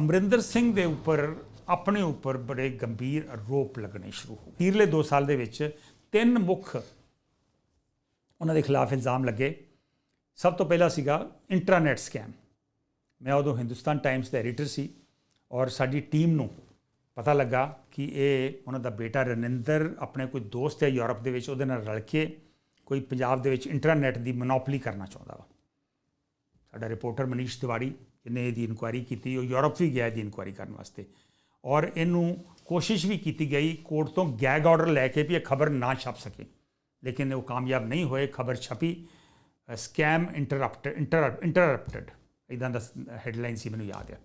ਅਮਰਿੰਦਰ ਸਿੰਘ ਦੇ ਉੱਪਰ, ਆਪਣੇ ਉੱਪਰ ਬੜੇ ਗੰਭੀਰ ਆਰੋਪ ਲੱਗਣੇ ਸ਼ੁਰੂ ਹੋ ਗਏ। ਅਖੀਰਲੇ 2 ਸਾਲ ਦੇ ਵਿੱਚ ਤਿੰਨ ਮੁੱਖ ਉਹਨਾਂ ਦੇ ਖਿਲਾਫ ਇਲਜ਼ਾਮ ਲੱਗੇ। ਸਭ ਤੋਂ ਪਹਿਲਾ ਸੀਗਾ ਇੰਟਰਨੈਟ ਸਕੈਮ। ਮੈਂ ਉਦੋਂ ਹਿੰਦੁਸਤਾਨ ਟਾਈਮਸ ਦਾ ਐਡੀਟਰ ਸੀ ਔਰ ਸਾਡੀ ਟੀਮ ਨੂੰ ਪਤਾ ਲੱਗਾ ਕਿ ਇਹ ਉਹਨਾਂ ਦਾ ਬੇਟਾ ਰਨਿੰਦਰ ਆਪਣੇ ਕੋਈ ਦੋਸਤ ਹੈ ਯੂਰਪ ਦੇ ਵਿੱਚ, ਉਹਦੇ ਨਾਲ ਰਲ ਕੇ ਕੋਈ ਪੰਜਾਬ ਦੇ ਵਿੱਚ ਇੰਟਰਨੈਟ ਦੀ ਮੋਨੋਪੋਲੀ ਕਰਨਾ ਚਾਹੁੰਦਾ ਵਾ। ਸਾਡਾ ਰਿਪੋਰਟਰ ਮਨੀਸ਼ ਤਿਵਾੜੀ ਜਿਹਨੇ ਇਹਦੀ ਇਨਕੁਆਇਰੀ ਕੀਤੀ, ਉਹ ਯੂਰਪ ਵੀ ਗਿਆ ਇਹਦੀ ਇਨਕੁਆਇਰੀ ਕਰਨ ਵਾਸਤੇ। ਔਰ ਇਹਨੂੰ ਕੋਸ਼ਿਸ਼ ਵੀ ਕੀਤੀ ਗਈ ਕੋਰਟ ਤੋਂ ਗੈਗ ਆਰਡਰ ਲੈ ਕੇ ਵੀ ਇਹ ਖਬਰ ਨਾ ਛਪ ਸਕੇ। ਲੇਕਿਨ ਉਹ ਕਾਮਯਾਬ ਨਹੀਂ ਹੋਏ, ਖਬਰ ਛਪੀ ਸਕੈਮ ਇੰਟਰਰਪਟ ਇੰਟਰਰਪਟਡ ਇਦਾਂ ਦਾ ਹੈਡਲਾਈਨ ਸੀ, ਮੈਨੂੰ ਯਾਦ ਆ।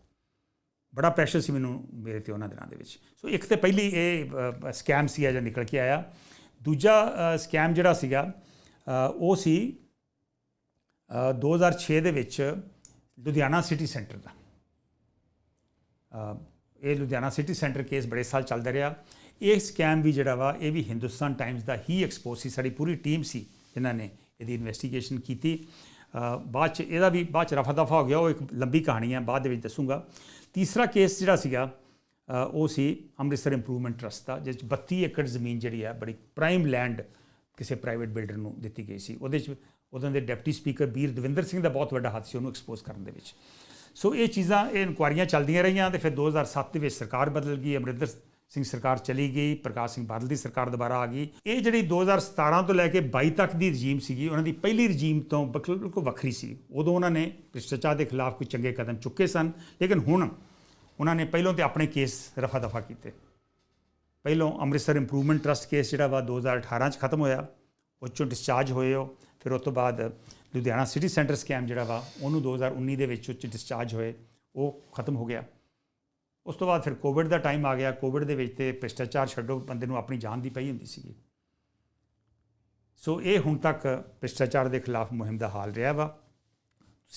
ਬੜਾ ਪ੍ਰੈਸ਼ਰ ਸੀ ਮੈਨੂੰ ਮੇਰੇ ਤੇ ਉਹਨਾਂ ਦਿਨਾਂ ਦੇ ਵਿੱਚ। ਸੋ ਇੱਕ ਤੇ ਪਹਿਲੀ ਇਹ ਸਕੈਮ ਸੀ ਜਾਂ ਨਿਕਲ ਕੇ ਆਇਆ। ਦੂਜਾ ਸਕੈਮ ਜਿਹੜਾ ਸੀਗਾ ਉਹ ਸੀ 2006 ਦੇ ਵਿੱਚ ਲੁਧਿਆਣਾ ਸਿਟੀ ਸੈਂਟਰ ਦਾ। ਇਹ ਲੁਧਿਆਣਾ ਸਿਟੀ ਸੈਂਟਰ ਕੇਸ ਬੜੇ ਸਾਲ ਚੱਲਦਾ ਰਿਹਾ। ਇਹ ਸਕੈਮ ਵੀ ਜਿਹੜਾ ਵਾ, ਇਹ ਵੀ ਹਿੰਦੁਸਤਾਨ ਟਾਈਮਸ ਦਾ ਹੀ ਐਕਸਪੋਜ਼ ਸੀ। ਸਾਡੀ ਪੂਰੀ ਟੀਮ ਸੀ ਜਿਨ੍ਹਾਂ ਨੇ ਇਹਦੀ ਇਨਵੈਸਟੀਗੇਸ਼ਨ ਕੀਤੀ। ਬਾਅਦ ਚ ਇਹਦਾ ਵੀ, ਬਾਅਦ ਚ ਰਫਾ ਦਫਾ ਹੋ ਗਿਆ। ਉਹ ਇੱਕ ਲੰਬੀ ਕਹਾਣੀ ਹੈ ਬਾਅਦ ਦੇ ਵਿੱਚ ਦੱਸੂਗਾ। ਤੀਸਰਾ ਕੇਸ ਜਿਹੜਾ ਸੀਗਾ ਉਹ ਸੀ ਅੰਮ੍ਰਿਤਸਰ ਇੰਪਰੂਵਮੈਂਟ ਟਰਸਟ ਦਾ, ਜਿਸ 'ਚ 32 ਏਕੜ ਜ਼ਮੀਨ ਜਿਹੜੀ ਹੈ ਬੜੀ ਪ੍ਰਾਈਮ ਲੈਂਡ ਕਿਸੇ ਪ੍ਰਾਈਵੇਟ ਬਿਲਡਰ ਨੂੰ ਦਿੱਤੀ ਗਈ ਸੀ। ਉਹਦੇ 'ਚ ਉਦੋਂ ਦੇ ਡਿਪਟੀ ਸਪੀਕਰ ਵੀਰ ਦਵਿੰਦਰ ਸਿੰਘ ਦਾ ਬਹੁਤ ਵੱਡਾ ਹੱਥ ਸੀ ਉਹਨੂੰ ਐਕਸਪੋਜ਼ ਕਰਨ ਦੇ ਵਿੱਚ। ਸੋ ਇਹ ਚੀਜ਼ਾਂ, ਇਹ ਇਨਕੁਆਰੀਆਂ ਚੱਲਦੀਆਂ ਰਹੀਆਂ ਤੇ ਫਿਰ 2007 ਦੇ ਵਿੱਚ ਸਰਕਾਰ ਬਦਲ ਗਈ, ਅਮਰਿੰਦਰ ਸਿੰਘ ਸਰਕਾਰ ਚਲੀ ਗਈ, ਪ੍ਰਕਾਸ਼ ਸਿੰਘ ਬਾਦਲ ਦੀ ਸਰਕਾਰ ਦੁਬਾਰਾ ਆ ਗਈ। ਇਹ ਜਿਹੜੀ 2017 ਤੋਂ ਲੈ ਕੇ 22 ਤੱਕ ਦੀ ਰਜੀਮ ਸੀਗੀ, ਉਹਨਾਂ ਦੀ ਪਹਿਲੀ ਰਜੀਮ ਤੋਂ ਬਿਲਕੁਲ ਵੱਖਰੀ ਸੀ। ਉਦੋਂ ਉਹਨਾਂ ਨੇ ਭ੍ਰਿਸ਼ਟਾਚਾਰ ਦੇ ਖਿਲਾਫ ਕੁਝ ਚੰਗੇ ਕਦਮ ਚੁੱਕੇ ਸਨ, ਲੇਕਿਨ ਹੁਣ ਉਹਨਾਂ ਨੇ ਪਹਿਲਾਂ ਤੇ ਆਪਣੇ ਕੇਸ ਰਫਾ ਦਫਾ ਕੀਤੇ। ਪਹਿਲੋਂ ਅੰਮ੍ਰਿਤਸਰ ਇੰਪਰੂਵਮੈਂਟ ਟਰਸਟ ਕੇਸ ਜਿਹੜਾ ਵਾ 2018 ਚ ਖਤਮ ਹੋਇਆ, ਉਹ 'ਚੋਂ ਡਿਸਚਾਰਜ ਹੋਏ ਉਹ। ਫਿਰ ਉਸ ਤੋਂ ਬਾਅਦ ਲੁਧਿਆਣਾ ਸਿਟੀ ਸੈਂਟਰ ਸਕੈਮ ਜਿਹੜਾ ਵਾ, ਉਹਨੂੰ 2019 ਦੇ ਵਿੱਚ ਉਹ 'ਚ ਡਿਸਚਾਰਜ ਹੋਏ, ਉਹ ਖਤਮ ਹੋ ਗਿਆ। ਉਸ ਤੋਂ ਬਾਅਦ ਫਿਰ ਕੋਵਿਡ ਦਾ ਟਾਈਮ ਆ ਗਿਆ। ਕੋਵਿਡ ਦੇ ਵਿੱਚ ਤੇ ਭ੍ਰਿਸ਼ਟਾਚਾਰ ਛੱਡੋ, ਬੰਦੇ ਨੂੰ ਆਪਣੀ ਜਾਨ ਦੀ ਪਈ ਹੁੰਦੀ ਸੀਗੀ। ਸੋ ਇਹ ਹੁਣ ਤੱਕ ਭ੍ਰਿਸ਼ਟਾਚਾਰ ਦੇ ਖਿਲਾਫ ਮੁਹਿੰਮ ਦਾ ਹਾਲ ਰਿਹਾ ਵਾ।